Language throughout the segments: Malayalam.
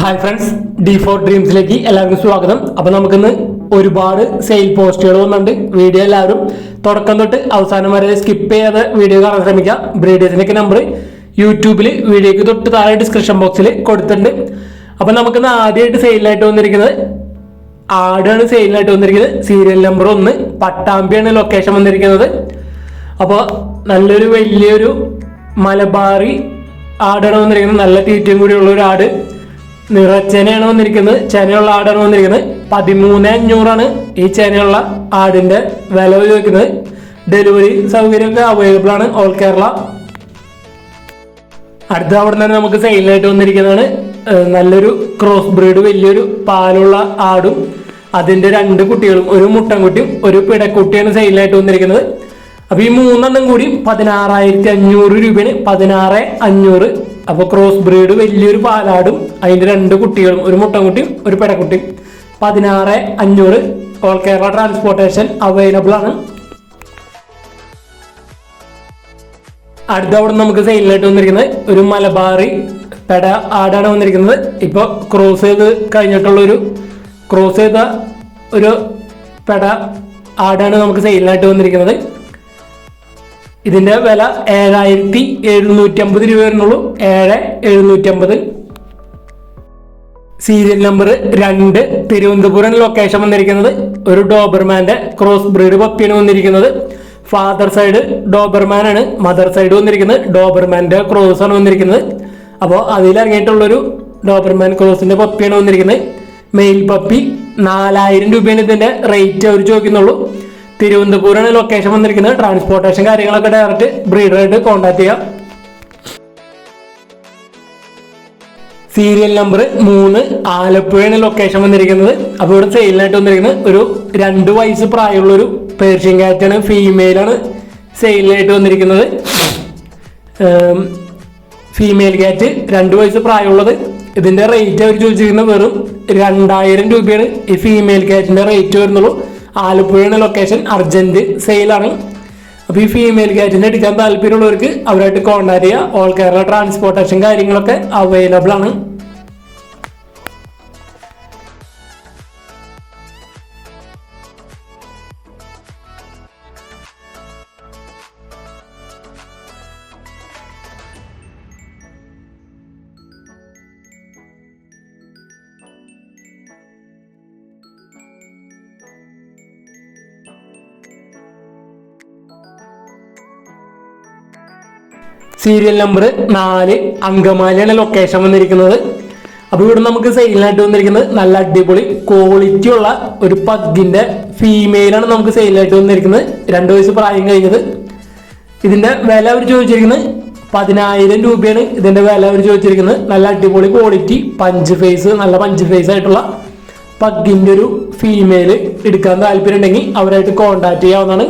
ഹായ് ഫ്രണ്ട്സ് ഡി ഫോർ ഡ്രീംസിലേക്ക് എല്ലാവർക്കും സ്വാഗതം. അപ്പൊ നമുക്കിന്ന് ഒരുപാട് സെയിൽ പോസ്റ്റുകൾ വന്നിട്ടുണ്ട്. വീഡിയോ എല്ലാവരും തുടക്കം തൊട്ട് അവസാനം വരെ സ്കിപ്പ് ചെയ്യാതെ വീഡിയോ കാണാൻ ശ്രമിക്കുക. ബ്രീഡേഴ്സിന്റെ നമ്പർ യൂട്യൂബിൽ വീഡിയോക്ക് തൊട്ട് താഴെ ഡിസ്ക്രിപ്ഷൻ ബോക്സിൽ കൊടുത്തിട്ടുണ്ട്. അപ്പൊ നമുക്കിന്ന് ആദ്യമായിട്ട് സെയിലായിട്ട് വന്നിരിക്കുന്നത് ആടാണ് സെയിലായിട്ട് വന്നിരിക്കുന്നത്. സീരിയൽ നമ്പർ ഒന്ന് പട്ടാമ്പിയാണ് ലൊക്കേഷൻ വന്നിരിക്കുന്നത്. അപ്പോൾ നല്ലൊരു വലിയൊരു മലബാറി ആടാണ് വന്നിരിക്കുന്നത്. നല്ല തീറ്റയും കൂടി ഉള്ള ഒരു ആട്. നിറച്ചേനയാണ് വന്നിരിക്കുന്നത്. ചേനയുള്ള ആടാണ് വന്നിരിക്കുന്നത്. പതിമൂന്ന് അഞ്ഞൂറാണ് ഈ ചേനയുള്ള ആടിന്റെ വില ചോദിക്കുന്നത്. ഡെലിവറി സൗകര്യമൊക്കെ അവൈലബിൾ ആണ്. ഓൾ കേരള അടുത്ത അവിടെ തന്നെ നമുക്ക് സെയിലായിട്ട് വന്നിരിക്കുന്നതാണ്. നല്ലൊരു ക്രോസ് ബ്രീഡ് വലിയൊരു പാലുള്ള ആടും. അതിന്റെ രണ്ട് കുട്ടികളും ഒരു മുട്ടൻകുട്ടിയും ഒരു പിടക്കുട്ടിയാണ് സെയിലായിട്ട് വന്നിരിക്കുന്നത്. അപ്പൊ ഈ മൂന്നെണ്ണം കൂടി പതിനാറായിരത്തി അഞ്ഞൂറ് രൂപയാണ് പതിനാറ് അഞ്ഞൂറ്. അപ്പൊ ക്രോസ് ബ്രീഡ് വലിയൊരു പാലാടും അതിന്റെ രണ്ട് കുട്ടികളും ഒരു മുട്ടൻകുട്ടിയും ഒരു പെടക്കുട്ടിയും. പതിനാറ് അഞ്ഞൂറ്. ഓൾ കേരള ട്രാൻസ്പോർട്ടേഷൻ അവൈലബിൾ ആണ്. അടുത്ത അവിടെ നമുക്ക് സെയിലായിട്ട് വന്നിരിക്കുന്നത് ഒരു മലബാറി പെട ആടാണ് വന്നിരിക്കുന്നത്. ഇപ്പൊ ക്രോസ് ചെയ്ത് കഴിഞ്ഞിട്ടുള്ള ഒരു ക്രോസ് ചെയ്ത ഒരു പെട ആടാണ് നമുക്ക് സെയിലിനായിട്ട് വന്നിരിക്കുന്നത്. ഇതിന്റെ വില ഏഴായിരത്തി എഴുന്നൂറ്റി അമ്പത് രൂപ വരുന്നുള്ളൂ. ഏഴ് എഴുന്നൂറ്റി അമ്പത് സീരിയൽ നമ്പർ രണ്ട് തിരുവനന്തപുരം ലൊക്കേഷൻ വന്നിരിക്കുന്നത്. ഒരു ഡോബർമാന്റെ ക്രോസ് ബ്രീഡ് പപ്പിയാണ് വന്നിരിക്കുന്നത്. ഫാദർ സൈഡ് ഡോബർമാൻ ആണ് മദർ സൈഡ് വന്നിരിക്കുന്നത്. ഡോബർമാന്റെ ക്രോസ് ആണ് വന്നിരിക്കുന്നത്. അപ്പോൾ അതിലിറങ്ങിയിട്ടുള്ളൊരു ഡോബർമാൻ ക്രോസിന്റെ പപ്പിയാണ് വന്നിരിക്കുന്നത്. മെയിൽ പപ്പി നാലായിരം രൂപയാണ് ഇതിന്റെ റേറ്റ് അവർ ചോദിക്കുന്നുള്ളൂ. തിരുവനന്തപുരമാണ് ലൊക്കേഷൻ വന്നിരിക്കുന്നത്. ട്രാൻസ്പോർട്ടേഷൻ കാര്യങ്ങളൊക്കെ ഡയറക്റ്റ് ബ്രീഡറായിട്ട് കോൺടാക്ട് ചെയ്യാം. സീരിയൽ നമ്പർ മൂന്ന് ആലപ്പുഴയാണ് ലൊക്കേഷൻ വന്നിരിക്കുന്നത്. അപ്പോൾ ഇവിടെ സെയിലിനായിട്ട് വന്നിരിക്കുന്നത് ഒരു രണ്ട് വയസ്സ് പ്രായമുള്ള ഒരു പേർഷ്യൻ കാറ്റാണ് ഫീമെയിലാണ് സെയിലിനായിട്ട് വന്നിരിക്കുന്നത്. ഫീമെയിൽ കാറ്റ് രണ്ട് വയസ്സ് പ്രായമുള്ളത്. ഇതിന്റെ റേറ്റ് അവർ ചോദിച്ചിരിക്കുന്നത് വെറും രണ്ടായിരം രൂപയാണ് ഈ ഫീമെയിൽ കാറ്റിന്റെ റേറ്റ് വരുന്നുള്ളൂ. ആലപ്പുഴയാണ് ലൊക്കേഷൻ അർജന്റ് സെയിലാണ്. അപ്പൊ ഈ ഫീമെയിൽ കാറ്റിന് എടുക്കാൻ താല്പര്യമുള്ളവർക്ക് അവരായിട്ട് കോൺടാക്ട് ചെയ്യുക ഓൾ കേരള ട്രാൻസ്പോർട്ടേഷൻ കാര്യങ്ങളൊക്കെ അവൈലബിൾ ആണ്. സീരിയൽ നമ്പർ നാല് അങ്കമാലിയാണ് ലൊക്കേഷൻ വന്നിരിക്കുന്നത്. അപ്പൊ ഇവിടെ നമുക്ക് സെയിലായിട്ട് വന്നിരിക്കുന്നത് നല്ല അടിപൊളി ക്വാളിറ്റി ഉള്ള ഒരു പഗ്ഗിന്റെ ഫീമെയിലാണ് നമുക്ക് സെയിലായിട്ട് വന്നിരിക്കുന്നത്. രണ്ട് വയസ്സ് പ്രായം കഴിഞ്ഞത്. ഇതിന്റെ വില അവർ ചോദിച്ചിരിക്കുന്നത് പതിനായിരം രൂപയാണ്. ഇതിന്റെ വില അവർ ചോദിച്ചിരിക്കുന്നത് നല്ല അടിപൊളി ക്വാളിറ്റി പഞ്ച് ഫേസ് നല്ല പഞ്ച് ഫേസ് ആയിട്ടുള്ള പഗ്ഗിന്റെ ഒരു ഫീമെയിൽ എടുക്കാൻ താല്പര്യം ഉണ്ടെങ്കിൽ അവരായിട്ട് കോൺടാക്ട് ചെയ്യാവുന്നതാണ്.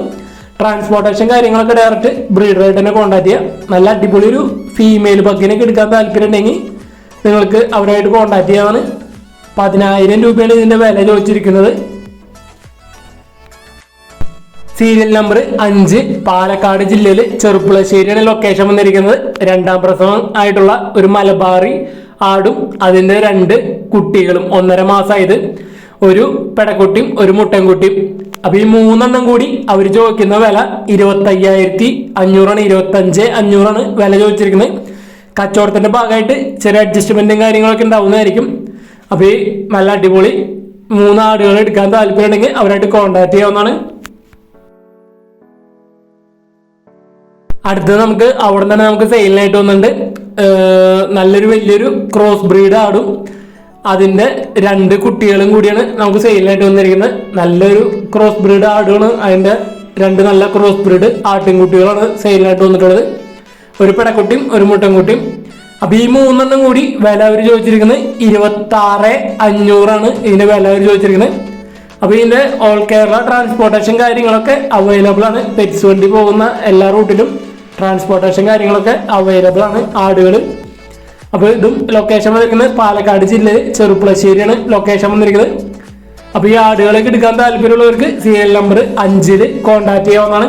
ട്രാൻസ്പോർട്ടേഷൻ കാര്യങ്ങളൊക്കെ ഡയറക്റ്റ് ബ്രീഡറായിട്ട് തന്നെ കോൺടാക്ട് ചെയ്യാം. നല്ല അടിപൊളി ഒരു ഫീമെയിൽ പഗ്ഗിനൊക്കെ എടുക്കാൻ താല്പര്യം ഉണ്ടെങ്കിൽ നിങ്ങൾക്ക് അവരായിട്ട് കോൺടാക്ട് ചെയ്യാവുന്ന പതിനായിരം രൂപയാണ് ഇതിന്റെ വില ചോദിച്ചിരിക്കുന്നത്. സീരിയൽ നമ്പർ അഞ്ച് പാലക്കാട് ജില്ലയിൽ ചെറുപ്പുളശ്ശേരിയാണ് ലൊക്കേഷൻ വന്നിരിക്കുന്നത്. രണ്ടാം പ്രസവം ആയിട്ടുള്ള ഒരു മലബാറി ആടും അതിന്റെ രണ്ട് കുട്ടികളും ഒന്നര മാസമായത് ഒരു പെടക്കുട്ടിയും ഒരു മുട്ടൻകുട്ടിയും. അപ്പൊ ഈ മൂന്നെണ്ണം കൂടി അവർ ചോദിക്കുന്ന വില ഇരുപത്തി അയ്യായിരത്തി അഞ്ഞൂറാണ് ഇരുപത്തി അഞ്ച് അഞ്ഞൂറാണ് വില ചോദിച്ചിരിക്കുന്നത്. കച്ചവടത്തിന്റെ ഭാഗമായിട്ട് ചെറിയ അഡ്ജസ്റ്റ്മെന്റും കാര്യങ്ങളൊക്കെ ഉണ്ടാവുന്നതായിരിക്കും. അപ്പൊ ഈ നല്ല അടിപൊളി മൂന്ന് ആടുകൾ എടുക്കാൻ താല്പര്യം ഉണ്ടെങ്കിൽ അവരായിട്ട് കോൺടാക്ട് ചെയ്യാവുന്നതാണ്. അടുത്തത് നമുക്ക് അവിടെ തന്നെ നമുക്ക് സെയിലിനായിട്ട് വന്നിട്ടുണ്ട്. നല്ലൊരു വലിയൊരു ക്രോസ് ബ്രീഡ് ആടും. അതിന്റെ രണ്ട് കുട്ടികളും കൂടിയാണ് നമുക്ക് സെയിലിനായിട്ട് വന്നിരിക്കുന്നത്. നല്ലൊരു ക്രോസ് ബ്രീഡ് ആടുമാണ് അതിന്റെ രണ്ട് നല്ല ക്രോസ് ബ്രീഡ് ആട്ടിൻകുട്ടികളാണ് സെയിലായിട്ട് വന്നിട്ടുള്ളത്. ഒരു പെടക്കുട്ടിയും ഒരു മുട്ടൻകുട്ടിയും. അപ്പൊ ഈ മൂന്നെണ്ണം കൂടി വില അവർ ചോദിച്ചിരിക്കുന്നത് ഇരുപത്തി ആറ് അഞ്ഞൂറാണ് ഇതിന്റെ വില അവർ ചോദിച്ചിരിക്കുന്നത്. അപ്പൊ ഇതിന്റെ ഓൾ കേരള ട്രാൻസ്പോർട്ടേഷൻ കാര്യങ്ങളൊക്കെ അവൈലബിൾ ആണ്. പെറ്റ്സ് വണ്ടി പോകുന്ന എല്ലാ റൂട്ടിലും ട്രാൻസ്പോർട്ടേഷൻ കാര്യങ്ങളൊക്കെ അവൈലബിൾ ആണ് ആടുകൾ അപ്പൊ ഇതും ലൊക്കേഷൻ വന്നിരിക്കുന്നത് പാലക്കാട് ജില്ലയിൽ ചെറുപ്പുളശ്ശേരിയാണ് ലൊക്കേഷൻ വന്നിരിക്കുന്നത്. അപ്പൊ ഈ ആടുകളൊക്കെ എടുക്കാൻ താല്പര്യമുള്ളവർക്ക് സീരിയൽ നമ്പർ അഞ്ചിൽ കോൺടാക്ട് ചെയ്യാവുന്നതാണ്.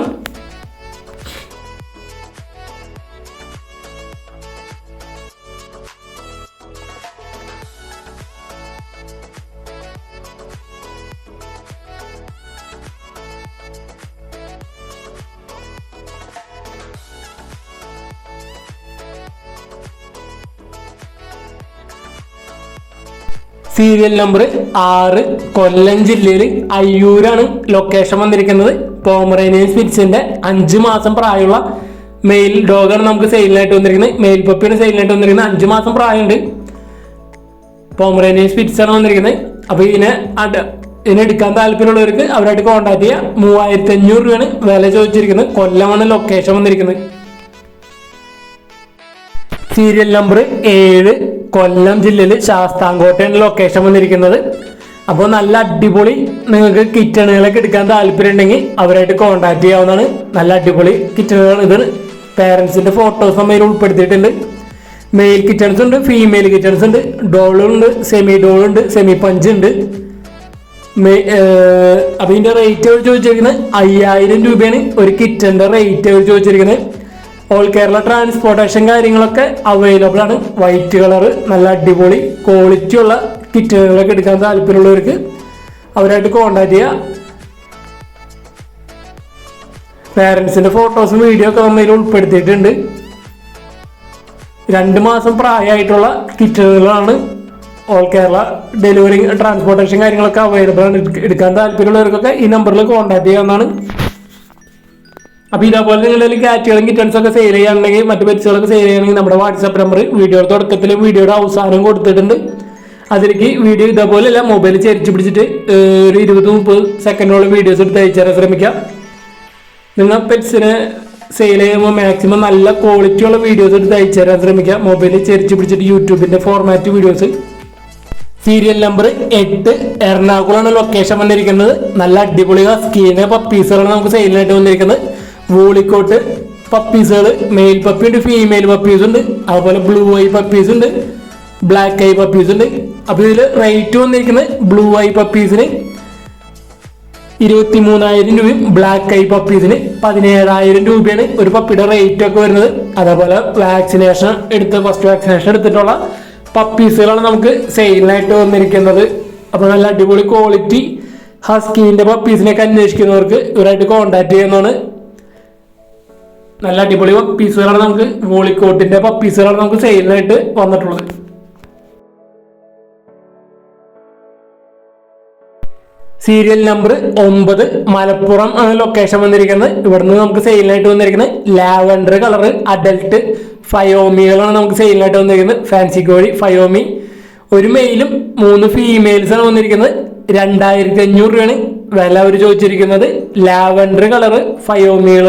സീരിയൽ നമ്പർ ആറ് കൊല്ലം ജില്ലയിൽ അയ്യൂരാണ് ലൊക്കേഷൻ വന്നിരിക്കുന്നത്. പോമറേനിയൻ സ്പിറ്റ്സിന്റെ അഞ്ച് മാസം പ്രായമുള്ള മെയിൽ ഡോഗാണ് നമുക്ക് സെയിലിനായിട്ട് വന്നിരിക്കുന്നത്. മെയിൽ പപ്പിയാണ് സെയിലിനായിട്ട് വന്നിരിക്കുന്നത്. അഞ്ച് മാസം പ്രായമുണ്ട്. പോമറേനിയൻ സ്പിരിച്ചാണ് വന്നിരിക്കുന്നത്. അപ്പൊ ഇതിനെ അട- ഇതിനെ എടുക്കാൻ താല്പര്യമുള്ളവർക്ക് അവരായിട്ട് കോൺടാക്ട് ചെയ്യുക മൂവായിരത്തി അഞ്ഞൂറ് രൂപയാണ് വില ചോദിച്ചിരിക്കുന്നത്. കൊല്ലമാണ് ലൊക്കേഷൻ വന്നിരിക്കുന്നത്. സീരിയൽ നമ്പർ ഏഴ് കൊല്ലം ജില്ലയിൽ ശാസ്താംകോട്ടയാണ് ലൊക്കേഷൻ വന്നിരിക്കുന്നത്. അപ്പോൾ നല്ല അടിപൊളി നിങ്ങൾക്ക് കിച്ചണുകളൊക്കെ എടുക്കാൻ താല്പര്യം ഉണ്ടെങ്കിൽ അവരായിട്ട് കോൺടാക്ട് ചെയ്യാവുന്നതാണ്. നല്ല അടിപൊളി കിറ്റണുകൾ ഇത്. പേരൻസിന്റെ ഫോട്ടോസ് നമ്മൾ ഉൾപ്പെടുത്തിയിട്ടുണ്ട്. മെയിൽ കിച്ചൺസ് ഉണ്ട് ഫീമെയിൽ കിച്ചൺസ് ഉണ്ട് ഡോളുണ്ട് സെമി ഡോളുണ്ട് സെമി പഞ്ച് ഉണ്ട്. അപ്പം ഇതിന്റെ റേറ്റ് ചോദിച്ചിരിക്കുന്നത് അയ്യായിരം രൂപയാണ് ഒരു കിറ്റന്റെ റേറ്റ് ചോദിച്ചിരിക്കുന്നത്. ഓൾ കേരള ട്രാൻസ്പോർട്ടേഷൻ കാര്യങ്ങളൊക്കെ അവൈലബിൾ ആണ്. വൈറ്റ് കളർ നല്ല അടിപൊളി ക്വാളിറ്റി ഉള്ള കിറ്റുകളൊക്കെ എടുക്കാൻ താല്പര്യമുള്ളവർക്ക് അവരായിട്ട് കോണ്ടാക്ട് ചെയ്യുക പേരൻസിന്റെ ഫോട്ടോസും വീഡിയോ ഒക്കെ നമ്മൾ ഉൾപ്പെടുത്തിയിട്ടുണ്ട്. രണ്ട് മാസം പ്രായമായിട്ടുള്ള കിറ്റുകളാണ് ഓൾ കേരള ഡെലിവറി ട്രാൻസ്പോർട്ടേഷൻ കാര്യങ്ങളൊക്കെ അവൈലബിൾ ആണ്. എടുക്കാൻ താല്പര്യമുള്ളവർക്കൊക്കെ ഈ നമ്പറിൽ കോൺടാക്ട് ചെയ്യാവുന്നതാണ്. അപ്പൊ ഇതേപോലെ നിങ്ങളുടെ കാറ്റുകളും കിറ്റൺസ് ഒക്കെ സെയിൽ ചെയ്യുകയാണെങ്കിൽ മറ്റു പെറ്റ്സുകളൊക്കെ സെയിൽ ചെയ്യണമെങ്കിൽ നമ്മുടെ വാട്സാപ്പ് നമ്പർ വീഡിയോയുടെ തുടക്കത്തിലും വീഡിയോയുടെ അവസാനം കൊടുത്തിട്ടുണ്ട്. അതിലേക്ക് വീഡിയോ ഇതേപോലെ അല്ല മൊബൈൽ ചരിച്ചു പിടിച്ചിട്ട് ഒരു ഇരുപത് മുപ്പത് സെക്കൻഡോളം വീഡിയോസ് എടുത്ത് അയച്ചു ശ്രമിക്കാം. നിങ്ങൾ പെറ്റ്സിനെ സെയിൽ ചെയ്യുമ്പോൾ മാക്സിമം നല്ല ക്വാളിറ്റിയുള്ള വീഡിയോസ് എടുത്ത് അയച്ചു തരാൻ ശ്രമിക്കുക മൊബൈലിൽ ചെരിച്ച് പിടിച്ചിട്ട് യൂട്യൂബിന്റെ ഫോർമാറ്റ് വീഡിയോസ് സീരിയൽ നമ്പർ എട്ട് എറണാകുളമാണ് ലൊക്കേഷൻ വന്നിരിക്കുന്നത്. നല്ല അടിപൊളി സ്കീന് പപ്പീസുകളാണ് നമുക്ക് സെയിലിനായിട്ട് വന്നിരിക്കുന്നത്. വൂളിക്കോട്ട് പപ്പീസുകൾ മെയിൽ പപ്പി ഉണ്ട് ഫീമെയിൽ പപ്പീസ് ഉണ്ട്. അതുപോലെ ബ്ലൂ ഐ പപ്പീസ് ഉണ്ട് ബ്ലാക്ക് ഐ പപ്പീസ് ഉണ്ട്. അപ്പൊ ഇതിൽ റേറ്റ് വന്നിരിക്കുന്നത് ബ്ലൂ ഐ പപ്പീസിന് ഇരുപത്തി മൂന്നായിരം രൂപയും ബ്ലാക്ക് ഐ പപ്പീസിന് പതിനേഴായിരം രൂപയാണ് ഒരു പപ്പിയുടെ റേറ്റ് ഒക്കെ വരുന്നത്. അതേപോലെ വാക്സിനേഷൻ എടുത്ത് ഫസ്റ്റ് വാക്സിനേഷൻ എടുത്തിട്ടുള്ള പപ്പീസുകളാണ് നമുക്ക് സെയിലിനായിട്ട് വന്നിരിക്കുന്നത്. അപ്പോൾ നല്ല അടിപൊളി ക്വാളിറ്റി ഹസ്കീന്റെ പപ്പീസിനെയൊക്കെ അന്വേഷിക്കുന്നവർക്ക് ഇവരായിട്ട് കോൺടാക്ട് ചെയ്യുന്നതാണ്. നല്ല അടിപൊളി പീസുകളാണ് നമുക്ക് വോളിക്കോട്ടിന്റെ പപ്പീസുകളാണ് നമുക്ക് സെയിലിനായിട്ട് വന്നിട്ടുള്ളത്. സീരിയൽ നമ്പർ ഒമ്പത് മലപ്പുറം ആണ് ലൊക്കേഷൻ വന്നിരിക്കുന്നത്. ഇവിടുന്ന് നമുക്ക് സെയിലിനായിട്ട് വന്നിരിക്കുന്നത് ലാവൻഡർ കളർ അഡൽട്ട് ഫയോമികളാണ് നമുക്ക് സെയിലിനായിട്ട് വന്നിരിക്കുന്നത്. ഫാൻസി കോഴി ഫയോമി. ഒരു മെയിലും മൂന്ന് ഫീമെയിൽസ് ആണ് വന്നിരിക്കുന്നത്. രണ്ടായിരത്തി അഞ്ഞൂറ് രൂപയാണ് വില അവർ ചോദിച്ചിരിക്കുന്നത്. ലാവൻഡർ കളർ ഫയോമികൾ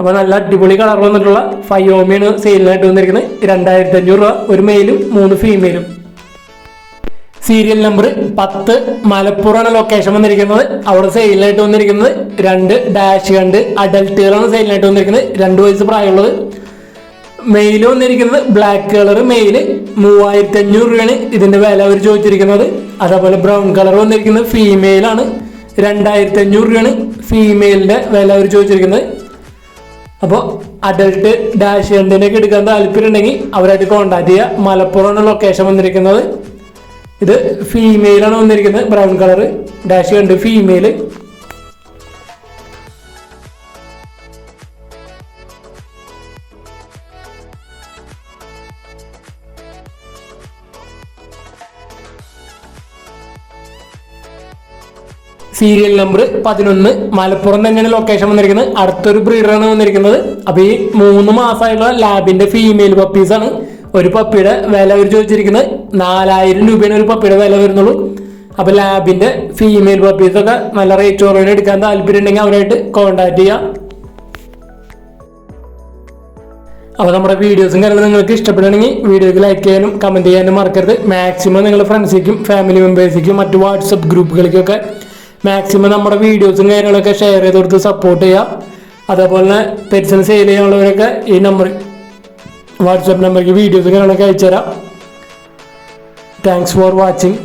അപ്പോൾ നല്ല അടിപൊളി കളർ വന്നിട്ടുള്ള ഫയോമിയാണ് സെയിലിനായിട്ട് വന്നിരിക്കുന്നത്. രണ്ടായിരത്തി അഞ്ഞൂറ് രൂപ ഒരു മെയിലും മൂന്ന് ഫീമെയിലും സീരിയൽ നമ്പർ പത്ത് മലപ്പുറമാണ് ലൊക്കേഷൻ വന്നിരിക്കുന്നത്. അവിടെ സെയിലിനായിട്ട് വന്നിരിക്കുന്നത് രണ്ട് ഡാഷ് കണ്ട് അഡൽട്ടുകളാണ് സെയിലിനായിട്ട് വന്നിരിക്കുന്നത്. രണ്ട് വയസ്സ് പ്രായമുള്ളത്. മെയിൽ വന്നിരിക്കുന്നത് ബ്ലാക്ക് കളർ മെയിൽ മൂവായിരത്തി അഞ്ഞൂറ് രൂപയാണ് ഇതിന്റെ വില അവർ ചോദിച്ചിരിക്കുന്നത്. അതേപോലെ ബ്രൗൺ കളർ വന്നിരിക്കുന്നത് ഫീമെയിലാണ് രണ്ടായിരത്തി അഞ്ഞൂറ് രൂപയാണ് ഫീമെയിലിന്റെ വില അവർ ചോദിച്ചിരിക്കുന്നത്. അപ്പോൾ അഡൽട്ട് ഡാഷ് രണ്ടിനൊക്കെ എടുക്കാൻ താല്പര്യം ഉണ്ടെങ്കിൽ അവരായിട്ട് കോൺടാക്ട് ചെയ്യുക. മലപ്പുറമാണ് ലൊക്കേഷൻ വന്നിരിക്കുന്നത്. ഇത് ഫീമെയിലാണ് വന്നിരിക്കുന്നത്. Brown colour dachshund female serial number പതിനൊന്ന് മലപ്പുറം തന്നെയാണ് ലൊക്കേഷൻ വന്നിരിക്കുന്നത്. അടുത്തൊരു ബ്രീഡറാണ് വന്നിരിക്കുന്നത്. അപ്പൊ ഈ മൂന്ന് മാസമായിട്ടുള്ള ലാബിന്റെ ഫീമെയിൽ പപ്പീസ് ആണ് ഒരു പപ്പിയുടെ വില അവർ ചോദിച്ചിരിക്കുന്നത്. നാലായിരം രൂപയാണ് ഒരു പപ്പിയുടെ വില വരുന്നുള്ളൂ. അപ്പൊ ലാബിന്റെ ഫീമെയിൽ പപ്പീസ് ഒക്കെ നല്ല റേറ്റ് കുറവിന് എടുക്കാൻ താല്പര്യം ഉണ്ടെങ്കിൽ അവരായിട്ട് കോൺടാക്ട് ചെയ്യാം. അപ്പോൾ നമ്മുടെ വീഡിയോസും കാര്യങ്ങളും നിങ്ങൾക്ക് ഇഷ്ടപ്പെടുകയാണെങ്കിൽ വീഡിയോക്ക് ലൈക്ക് ചെയ്യാനും കമന്റ് ചെയ്യാനും മറക്കരുത്. മാക്സിമം നിങ്ങളുടെ ഫ്രണ്ട്സിലേക്കും ഫാമിലി മെമ്പേഴ്സിലേക്കും മറ്റു വാട്സപ്പ് ഗ്രൂപ്പുകളിലേക്കൊക്കെ മാക്സിമം നമ്മുടെ വീഡിയോസും കാര്യങ്ങളൊക്കെ ഷെയർ ചെയ്ത് കൊടുത്ത് സപ്പോർട്ട് ചെയ്യുക അതേപോലെ തന്നെ പെറ്റ്സിന് സെയിൽ ചെയ്യാനുള്ളവരൊക്കെ ഈ നമ്പർ വാട്സപ്പ് നമ്പറിലേക്ക് വീഡിയോസും കാര്യങ്ങളൊക്കെ അയച്ചു തരാം താങ്ക്സ് ഫോർ വാച്ചിങ്